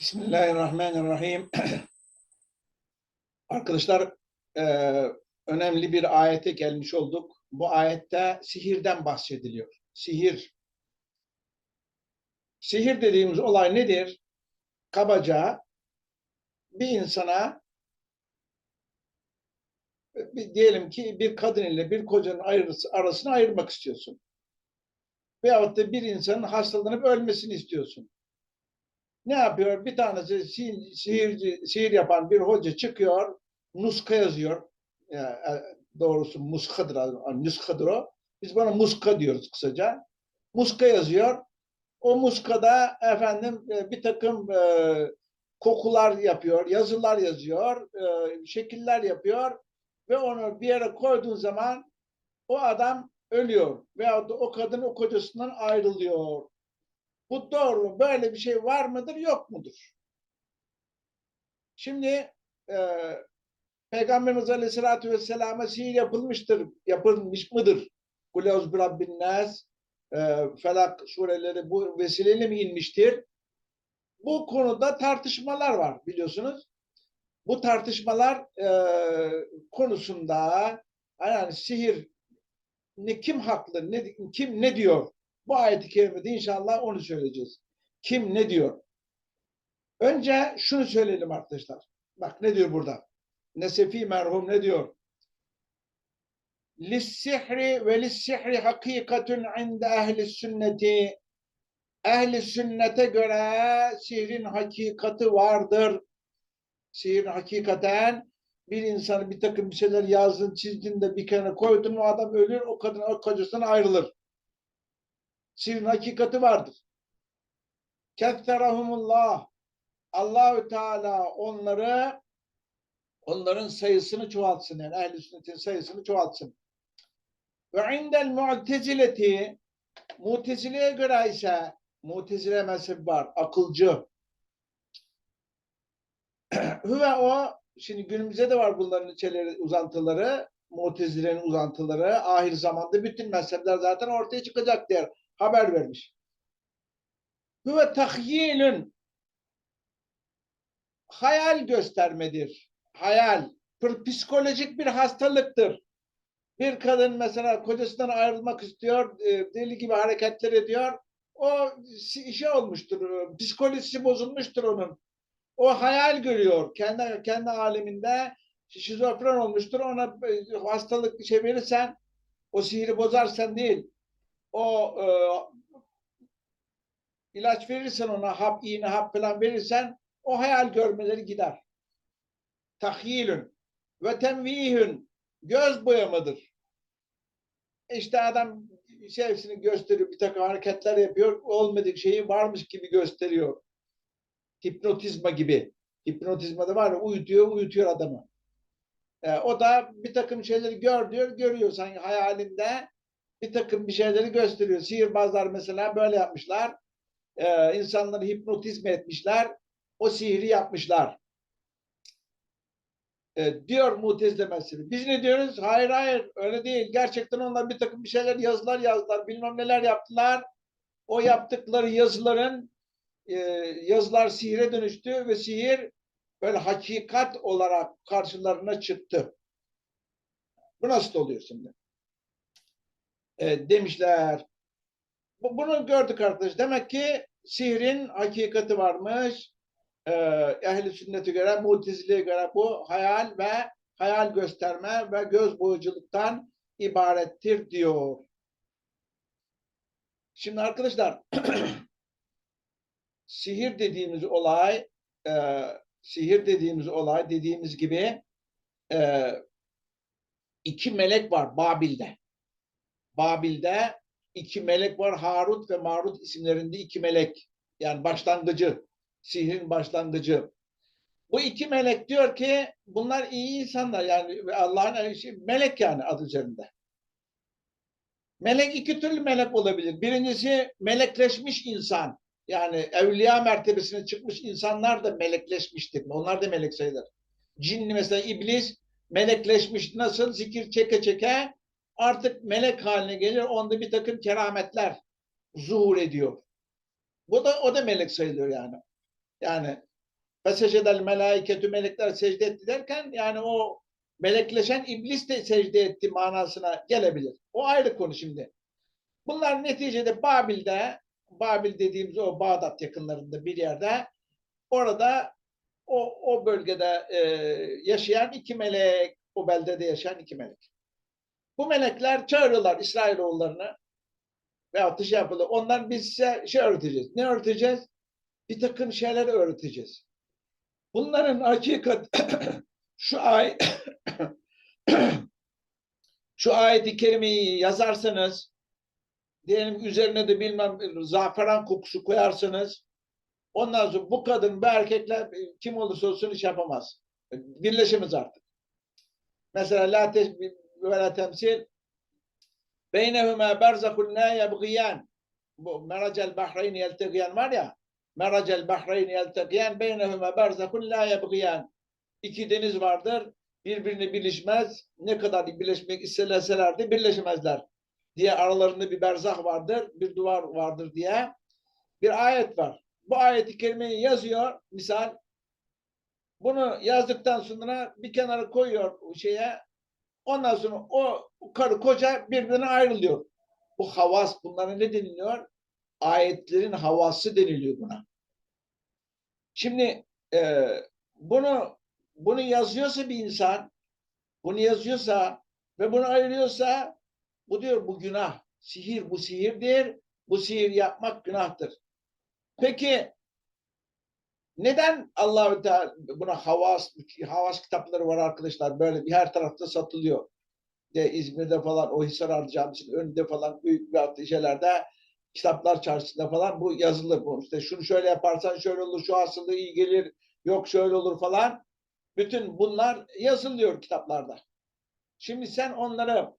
Bismillahirrahmanirrahim. Arkadaşlar e, önemli bir ayete gelmiş olduk. Bu ayette sihirden bahsediliyor. Sihir. Sihir dediğimiz olay nedir? Kabaca bir insana bir, diyelim ki bir kadın ile bir kocanın ayrısı, arasını ayırmak istiyorsun. Veyahut da bir insanın hastalanıp ölmesini istiyorsun ne yapıyor? Bir tanesi sihir, sihirci, sihir yapan bir hoca çıkıyor, nuska yazıyor. Yani, e, doğrusu muskadır, nuskadır o. Biz bana muska diyoruz kısaca. Muska yazıyor. O muskada efendim e, bir takım e, kokular yapıyor, yazılar yazıyor, e, şekiller yapıyor ve onu bir yere koyduğun zaman o adam ölüyor da o kadın o kocasından ayrılıyor. Bu doğru mu? Böyle bir şey var mıdır, yok mudur? Şimdi e, Peygamberimiz Aleyhisselatü Vesselam'a sihir yapılmıştır, yapılmış mıdır? Kuleuz bir Rabbin Nas, e, Felak sureleri bu vesileyle mi inmiştir? Bu konuda tartışmalar var biliyorsunuz. Bu tartışmalar e, konusunda yani sihir ne kim haklı, ne, kim ne diyor bu ayet-i kerimede inşallah onu söyleyeceğiz. Kim ne diyor? Önce şunu söyleyelim arkadaşlar. Bak ne diyor burada? Nesefi merhum ne diyor? Lissihri ve lissihri hakikatun inde ehli sünneti. Ehli sünnete göre sihrin hakikati vardır. Sihrin hakikaten bir insanı bir takım bir şeyler yazdın, çizdin de bir kenara koydun o adam ölür, o kadın o kocasından ayrılır. Sihrin hakikati vardır. Ketterahumullah. Allahü Teala onları onların sayısını çoğaltsın. Yani ehl sünnetin sayısını çoğaltsın. Ve indel mu'tezileti Mutezile'ye göre ise Mutezile mezhebi var. Akılcı. Hüve o şimdi günümüzde de var bunların içeleri, uzantıları. Mutezile'nin uzantıları. Ahir zamanda bütün mezhepler zaten ortaya çıkacak der haber vermiş. Huve tahyilün hayal göstermedir. Hayal. Psikolojik bir hastalıktır. Bir kadın mesela kocasından ayrılmak istiyor, e, deli gibi hareketler ediyor. O işe olmuştur, e, psikolojisi bozulmuştur onun. O hayal görüyor kendi kendi aleminde şizofren olmuştur. Ona e, hastalık şey verirsen o sihiri bozarsan değil o e, ilaç verirsen ona hap, iğne, hap falan verirsen o hayal görmeleri gider. Tahyilün ve temvihün göz boyamadır. İşte adam şeysini gösteriyor, bir takım hareketler yapıyor, olmadık şeyi varmış gibi gösteriyor. Hipnotizma gibi. Hipnotizma da var ya, uyutuyor, uyutuyor adamı. E, o da bir takım şeyleri gör diyor, görüyor sanki hayalinde bir takım bir şeyleri gösteriyor. Sihirbazlar mesela böyle yapmışlar. Ee, insanları hipnotizm etmişler. O sihri yapmışlar. Ee, diyor Mutezile mezhebi. Biz ne diyoruz? Hayır hayır öyle değil. Gerçekten onlar bir takım bir şeyler yazılar yazdılar. Bilmem neler yaptılar. O yaptıkları yazıların e, yazılar sihire dönüştü ve sihir böyle hakikat olarak karşılarına çıktı. Bu nasıl oluyor şimdi? E, demişler. Bunu gördük arkadaş. Demek ki sihrin hakikati varmış. E, ehli sünnete göre, mutezileye göre bu hayal ve hayal gösterme ve göz boyuculuktan ibarettir diyor. Şimdi arkadaşlar sihir dediğimiz olay e, sihir dediğimiz olay dediğimiz gibi e, iki melek var Babil'de. Babil'de iki melek var. Harut ve Marut isimlerinde iki melek. Yani başlangıcı. Sihrin başlangıcı. Bu iki melek diyor ki bunlar iyi insanlar. Yani Allah'ın melek yani adı üzerinde. Melek iki türlü melek olabilir. Birincisi melekleşmiş insan. Yani evliya mertebesine çıkmış insanlar da melekleşmiştir. Onlar da melek sayılır. Cinli mesela iblis melekleşmiş nasıl zikir çeke çeke artık melek haline gelir. Onda bir takım kerametler zuhur ediyor. Bu da o da melek sayılıyor yani. Yani fesecedel melaiketü melekler secde etti derken yani o melekleşen iblis de secde etti manasına gelebilir. O ayrı konu şimdi. Bunlar neticede Babil'de, Babil dediğimiz o Bağdat yakınlarında bir yerde orada o, o bölgede e, yaşayan iki melek, o beldede yaşayan iki melek. Bu melekler çağırıyorlar İsrailoğullarını veyahut da şey yapıyorlar. Onlar biz size şey öğreteceğiz. Ne öğreteceğiz? Bir takım şeyler öğreteceğiz. Bunların hakikat şu ay şu ayeti kerimeyi yazarsanız diyelim üzerine de bilmem zaferan kokusu koyarsanız ondan sonra bu kadın bu erkekler kim olursa olsun iş yapamaz. Birleşimiz artık. Mesela la teşbih ve la temsil beynehuma berzakun la yebgiyan bu meracel bahreyn yeltegiyan var ya meracel bahreyn yeltegiyan beynehuma berzakun la yebgiyan iki deniz vardır birbirini birleşmez ne kadar birleşmek isteseler de birleşemezler diye aralarında bir berzah vardır bir duvar vardır diye bir ayet var. Bu ayeti kerimeyi yazıyor misal bunu yazdıktan sonra bir kenara koyuyor şeye ondan sonra o karı koca birbirine ayrılıyor bu havas bunlara ne deniliyor ayetlerin havası deniliyor buna şimdi e, bunu bunu yazıyorsa bir insan, bunu yazıyorsa ve bunu ayırıyorsa bu diyor bu günah. Sihir bu sihirdir. Bu sihir yapmak günahtır. Peki neden Allahü Teala buna havas havas kitapları var arkadaşlar böyle bir her tarafta satılıyor. De İzmir'de falan o Hisar Ardı Camisi'nin önünde falan büyük bir şeylerde kitaplar çarşısında falan bu yazılır bu. İşte şunu şöyle yaparsan şöyle olur, şu hastalığı iyi gelir, yok şöyle olur falan. Bütün bunlar yazılıyor kitaplarda. Şimdi sen onları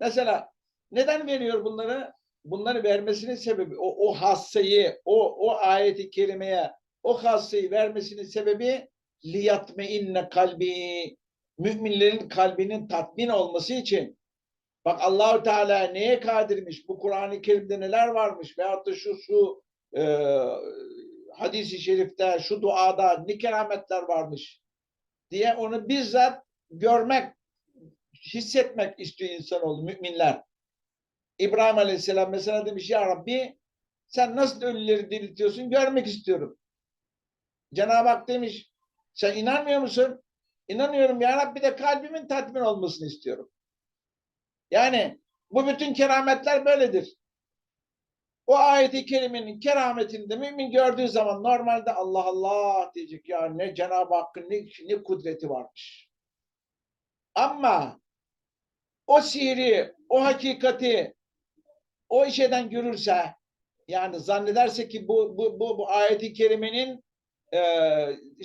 mesela neden veriyor bunları? Bunları vermesinin sebebi o, o hassayı, o, o ayeti kerimeye o hassayı vermesinin sebebi liyatme inne kalbi müminlerin kalbinin tatmin olması için. Bak Allahu Teala neye kadirmiş? Bu Kur'an-ı Kerim'de neler varmış? Veyahut da şu şu e, hadisi şerifte şu duada ne kerametler varmış? Diye onu bizzat görmek, hissetmek istiyor insanoğlu, müminler. İbrahim Aleyhisselam mesela demiş ya Rabbi sen nasıl ölüleri diriltiyorsun? Görmek istiyorum. Cenab-ı Hak demiş sen inanmıyor musun? İnanıyorum ya Rabbi de kalbimin tatmin olmasını istiyorum. Yani bu bütün kerametler böyledir. O ayeti kerimenin kerametini de mümin gördüğü zaman normalde Allah Allah diyecek ya ne Cenab-ı Hakk'ın ne, ne kudreti varmış. Ama o sihri, o hakikati o işeden görürse yani zannederse ki bu bu bu, bu ayeti kerimenin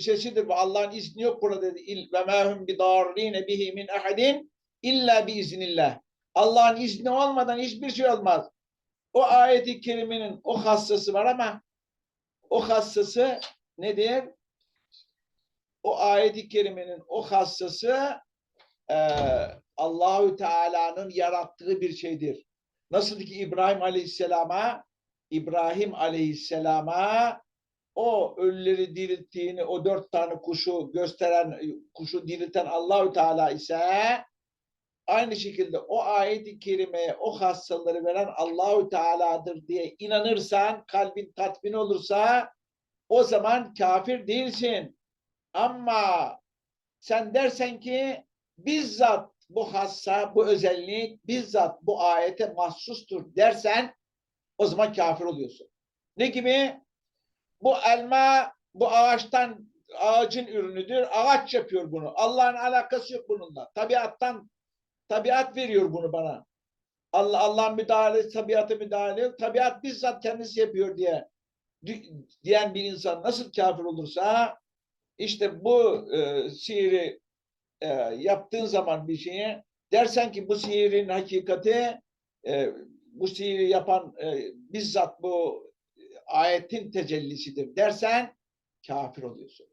şeysidir bu Allah'ın izni yok burada dedi. Ve mehum bi darrine bihi min ahadin illa bi iznillah. Allah'ın izni olmadan hiçbir şey olmaz. O ayeti kerimenin o hassası var ama o hassası nedir? O ayeti kerimenin o hassası e, Allahü Teala'nın yarattığı bir şeydir. Nasıl ki İbrahim Aleyhisselam'a İbrahim Aleyhisselam'a o ölüleri dirilttiğini, o dört tane kuşu gösteren, kuşu dirilten Allahü Teala ise aynı şekilde o ayet-i kerimeye o hastaları veren Allahü Teala'dır diye inanırsan, kalbin tatmin olursa o zaman kafir değilsin. Ama sen dersen ki bizzat bu hassa, bu özellik bizzat bu ayete mahsustur dersen o zaman kafir oluyorsun. Ne gibi? Bu elma bu ağaçtan ağacın ürünüdür. Ağaç yapıyor bunu. Allah'ın alakası yok bununla. Tabiattan Tabiat veriyor bunu bana. Allah Allah müdahale, tabiatı müdahale, tabiat bizzat kendisi yapıyor diye diyen bir insan nasıl kafir olursa işte bu e, sihiri e, yaptığın zaman bir şeye dersen ki bu sihirin hakikati e, bu sihiri yapan e, bizzat bu ayetin tecellisidir dersen kafir oluyorsun.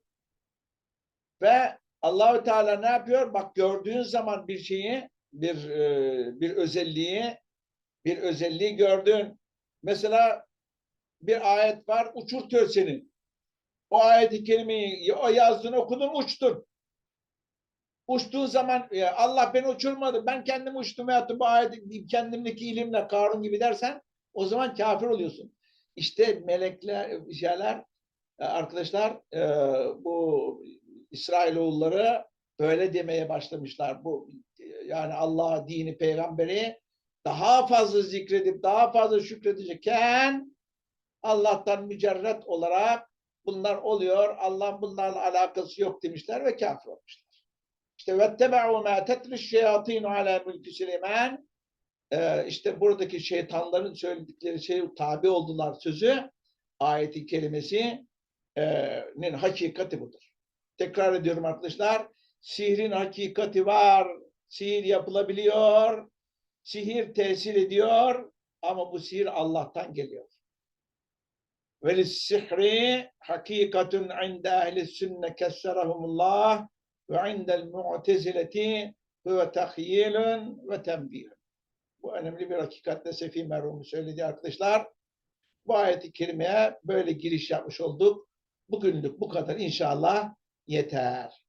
Ve Allahü Teala ne yapıyor? Bak gördüğün zaman bir şeyi bir e, bir özelliği bir özelliği gördün. Mesela bir ayet var uçurtuyor seni. O ayeti kerimeyi o yazdın okudun uçtun. Uçtuğun zaman Allah beni uçurmadı. Ben kendim uçtum da bu ayeti kendimdeki ilimle Karun gibi dersen o zaman kafir oluyorsun. İşte melekler, şeyler e, arkadaşlar e, bu İsrailoğulları böyle demeye başlamışlar. Bu e, yani Allah dini peygamberi daha fazla zikredip daha fazla şükredecekken Allah'tan mücerret olarak bunlar oluyor. Allah bunlarla alakası yok demişler ve kafir olmuşlar. İşte vettebe'u ma tetriş şeyatinu ala mülkü Süleyman Ee, işte buradaki şeytanların söyledikleri şey tabi oldular sözü ayeti kelimesinin hakikati budur. Tekrar ediyorum arkadaşlar. Sihrin hakikati var. Sihir yapılabiliyor. Sihir tesir ediyor. Ama bu sihir Allah'tan geliyor. Ve sihri hakikatun inde ehli sünne kesserahumullah ve indel mu'tezileti huve tahyilun ve tembihun. Bu önemli bir hakikatle Sefi merhumu söyledi arkadaşlar. Bu ayeti kerimeye böyle giriş yapmış olduk. Bugünlük bu kadar inşallah yeter.